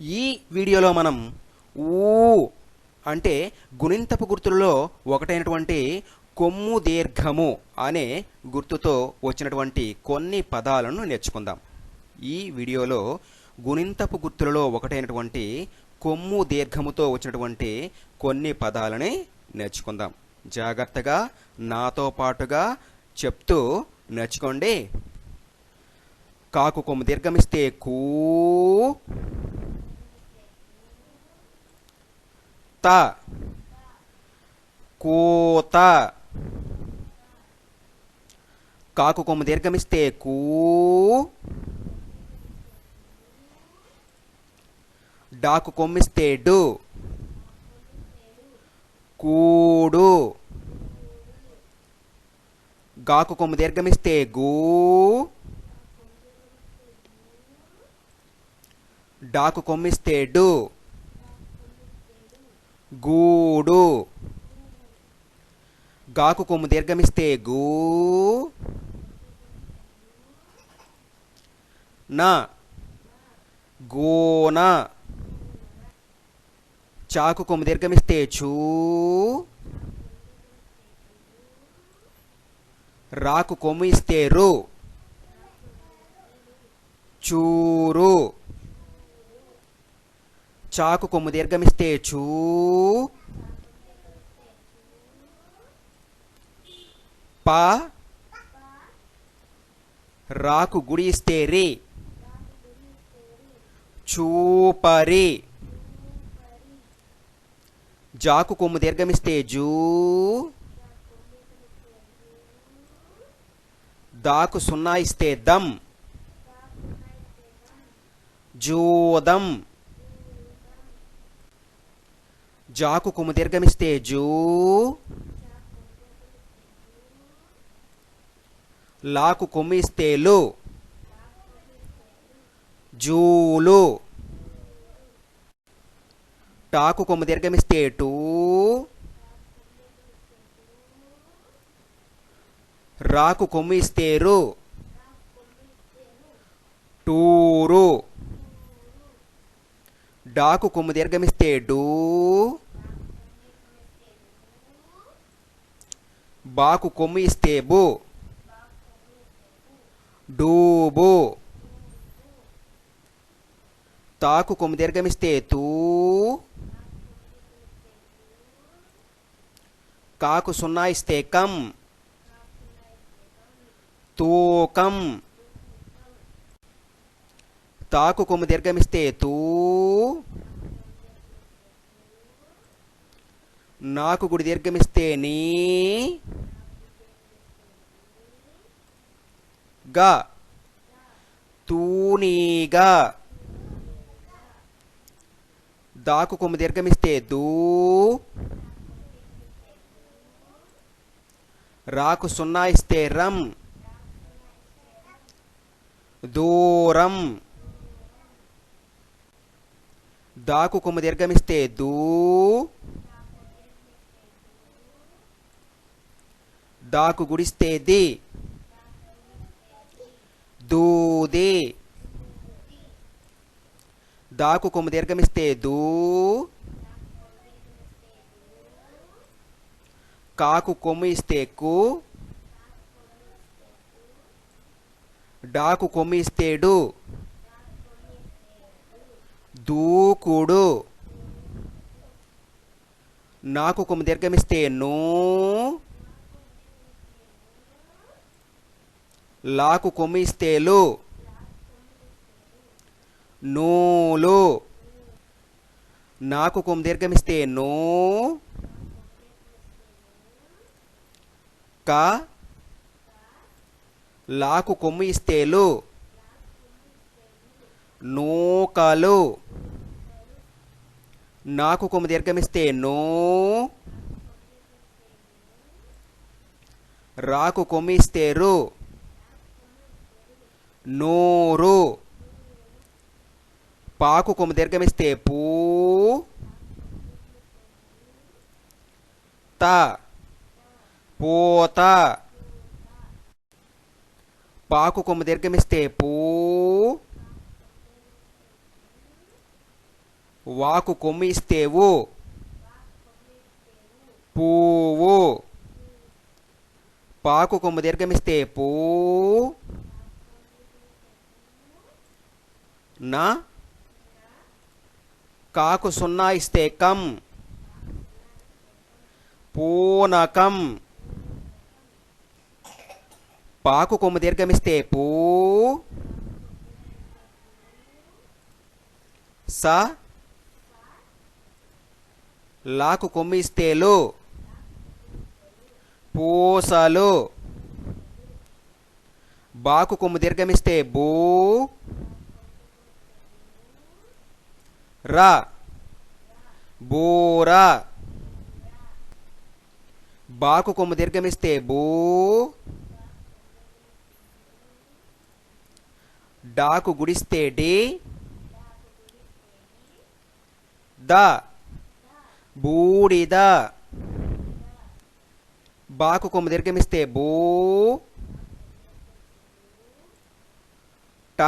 ఈ వీడియోలో మనం ఊ అంటే గుణింతపు గుర్తులలో ఒకటైనటువంటి కొమ్ము దీర్ఘము అనే గుర్తుతో వచ్చినటువంటి కొన్ని పదాలను నేర్చుకుందాం. ఈ వీడియోలో గుణింతపు గుర్తులలో ఒకటైనటువంటి కొమ్ము దీర్ఘముతో వచ్చినటువంటి కొన్ని పదాలని నేర్చుకుందాం. జాగ్రత్తగా నాతో పాటుగా చెప్తూ నేర్చుకోండి. కాకు కొమ్ము దీర్ఘమిస్తే కూ కోత. కోత. కాకు కొమ్ము దీర్ఘమిస్తే కూ. డాకు కొమ్మిస్తే డు. కూడు. గాకు కొమ్ము దీర్ఘమిస్తే గూ. డాకు కొమ్మిస్తే డు. గూడు. గాకు కొమ్ము దీర్ఘమిస్తే గూ. నా. గోన. చాకు కొమ్ము దీర్ఘమిస్తే చూ. రాకు కొమ్ము ఇస్తే రు. చూరు. చాకు కొమ్ము దీర్ఘమిస్తే చూ. ప. రాకు గుడి ఇస్తే రే. చూపరి. జాకు కొమ్ము దీర్ఘమిస్తే జూ. దాకు సున్నా ఇస్తే దమ్. జూదం జాకు కుము దీర్ఘమిస్తే జూ. లాకు కొమ్ము ఇస్తే లు. జూలు. టాకు కొమ్ము దీర్ఘమిస్తే టూ. రాకు కొమ్ము ఇస్తే రు. టూరు. డాకు కొమ్ము దీర్ఘమిస్తే డూ. బాకు కొమ్ము ఇస్తే బు. డూబు. తాకు కొమ్ము దీర్ఘమిస్తే తూ. కాకు సున్నా ఇస్తే కం. తూకం. తాకు కొమ్ము దీర్ఘమిస్తే తూ. నాకు గుడి దీర్ఘమిస్తే నీ గా తూనీగా దాకు కొమ్ము దీర్ఘమిస్తే దూ రాకు సున్నా ఇస్తే రం దూరం దాకు కొమ్ము దీర్ఘమిస్తే దూ దాకు గుడిస్తే దూది. దాకు కొమ్ము దీర్ఘమిస్తే దూ. కాకు కొమ్ము ఇస్తే కు. డాకు కొమ్ము ఇస్తేడు దూకుడు. నాకు కొమ్ము దీర్ఘమిస్తే నూ. లాకు కొమిస్తేలు నూలు. నాకు కొమ్ దీర్ఘమిస్తే నూ. క. లాకు కొమ్ము ఇస్తేలు నూకలు. నాకు కొమ్ము దీర్ఘమిస్తే నో. రాకు కొమ్మిస్తేరు. నూరు. పాకు కొమ్ము దీర్ఘమిస్తే పూ. త. పూత. పాకు కొమ్ము దీర్ఘమిస్తే పూ. వాకు కొమ్ము ఇస్తేవు పువ్వు పాకు కొమ్ము దీర్ఘమిస్తే పూ. నా కాకు సున్నా ఇస్తే కం. పూనకం. పాకు కొమ్ము దీర్ఘమిస్తే పూ. స. లాకు కొమ్ము ఇస్తే పూసలు. బాకు కొమ్ము దీర్ఘమిస్తే బూ. రా. బోరా. బాకు కొమ్ము దీర్ఘమిస్తే బూ. డాకు గుడిస్తే డి. ద. బూడిద. బాకు కొమ్ము దీర్ఘమిస్తే బూ. ట.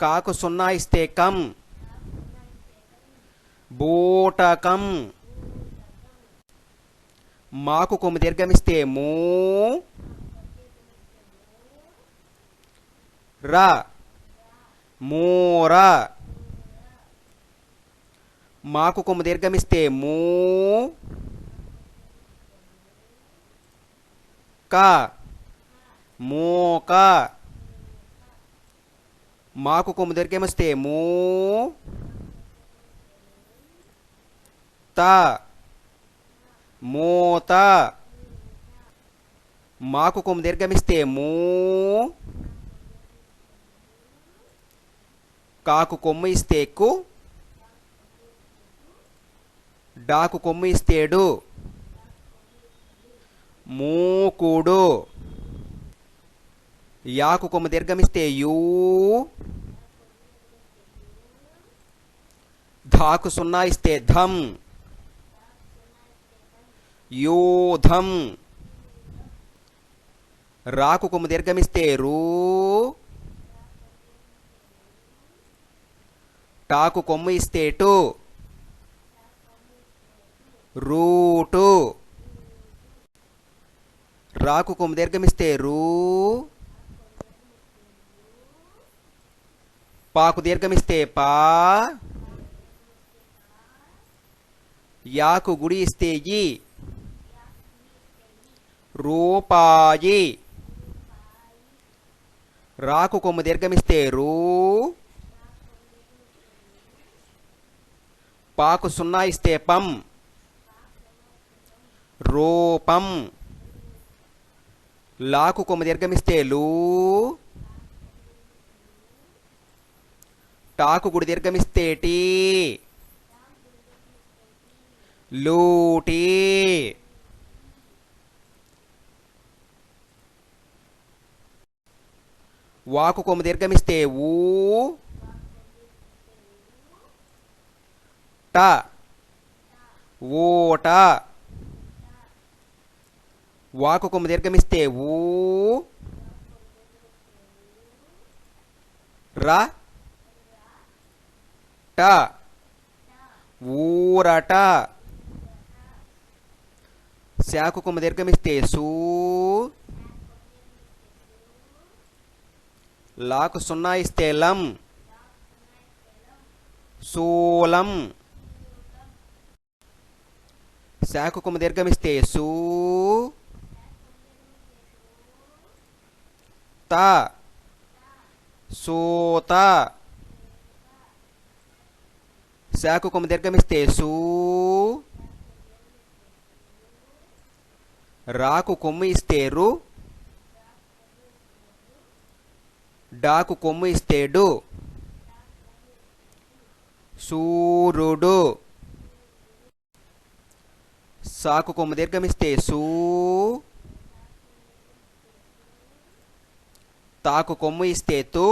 కాకు సున్నా ఇస్తే కం బూటకం. మాకు కొమ్ము దీర్ఘమిస్తే మూ. రా. మూర. మాకు కొమ్ము దీర్ఘమిస్తే మూ. క. మూకా. మాకు కొమ్ము దీర్ఘమిస్తే మూ త. మూత. మాకు కొమ్ము దీర్ఘమిస్తే మూ కాకు కొమ్ము ఇస్తే కు. డాకు కొమ్ము ఇస్తేడు మూకుడు. యాకు కొమ్ము దీర్ఘమిస్తే యూ. ధాకు సున్నా ఇస్తే ధం. యూధం రాకు కొమ్ము దీర్ఘమిస్తే రూ. టాకు కొమ్ము ఇస్తే టు. రూటు. రాకు కొమ్ము దీర్ఘమిస్తే రూ. పాకు దీర్ఘమిస్తే పా. యాకు గుడి ఇస్తే ఈ. రూపాయి. రాకు కొమ్ము దీర్ఘమిస్తే రూ. పాకు సున్నా ఇస్తే పం. రూపం. లాకు కొమ్ము దీర్ఘమిస్తే లూ. టాకు గుడి దీర్ఘమిస్తే టీ లూటీ. వాకు కొమ్ము దీర్ఘమిస్తే ఊ. ట. ఊట. వాకు కొమ్ము దీర్ఘమిస్తే ఊ. రా. ట ఊరట. శాకు కొమ్మ దీర్ఘమిస్తే సూ. లాకు సున్నా ఇస్తే లం. సూలం. శాకు కొమ్మ దీర్ఘమిస్తే సూ. త. సూత. శాకు కొమ్మ దీర్ఘమిస్తే సూ రాకు కొమ్ము ఇస్తే రు డాకు కొమ్ము ఇస్తేడు సూరుడు సూర్యుడు సాకు కొమ్ము దీర్ఘమిస్తే సూ తాకు కొమ్ము ఇస్తే తు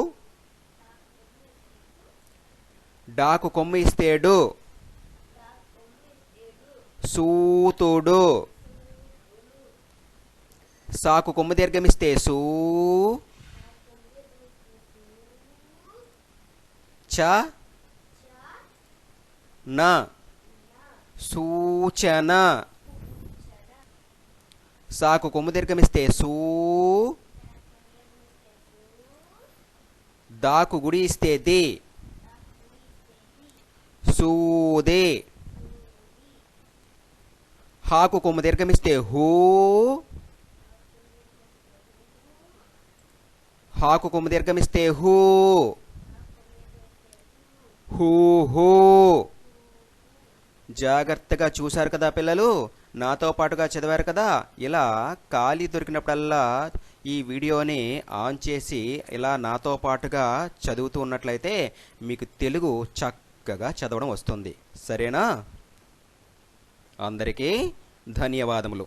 డాకు కొమ్ము ఇస్తేడు సూతుడు. సాకు కొమ్ము దీర్ఘమిస్తే సూ. చ. న. సూచన. సాకు కొమ్ము దీర్ఘమిస్తే సూ. దాకు గుడి ఇస్తే ది. సూది హాకు కొమ్ము దీర్ఘమిస్తే హూ. హాకు కొమ్ము దీర్ఘమిస్తే హూ. Who who. జాగ్రత్తగా చూశారు కదా పిల్లలు? నాతో పాటుగా చదివారు కదా? ఇలా ఖాళీ దొరికినప్పుడల్లా ఈ వీడియోని ఆన్ చేసి ఇలా నాతో పాటుగా చదువుతూ ఉన్నట్లయితే మీకు తెలుగు చక్క చక్కగా చదవడం వస్తుంది. సరేనా? అందరికీ ధన్యవాదములు.